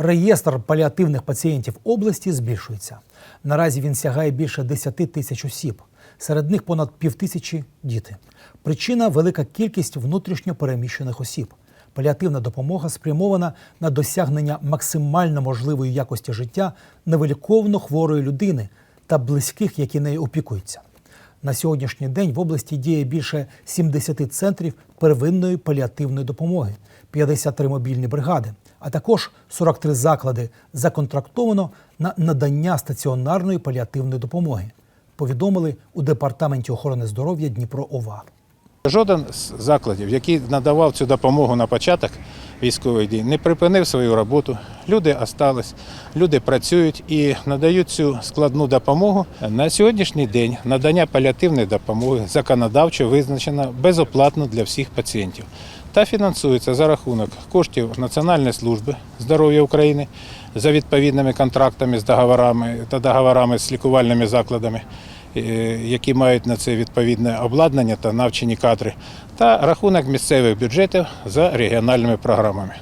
Реєстр паліативних пацієнтів області збільшується. Наразі він сягає більше 10 тисяч осіб. Серед них понад півтисячі діти. Причина велика кількість внутрішньо переміщених осіб. Паліативна допомога спрямована на досягнення максимально можливої якості життя невиліковно хворої людини та близьких, які нею опікуються. На сьогоднішній день в області діє більше 70 центрів первинної паліативної допомоги, 53 мобільні бригади, а також 43 заклади законтрактовано на надання стаціонарної паліативної допомоги. Повідомили у департаменті охорони здоров'я Дніпро ОВА. Жоден з закладів, який надавав цю допомогу на початок військових дій, не припинив свою роботу. Люди остались, люди працюють і надають цю складну допомогу. На сьогоднішній день надання паліативної допомоги законодавчо визначено безоплатно для всіх пацієнтів та фінансується за рахунок коштів Національної служби здоров'я України за відповідними контрактами з договорами та договорами з лікувальними закладами які мають на це відповідне обладнання та навчені кадри, та рахунок місцевих бюджетів за регіональними програмами.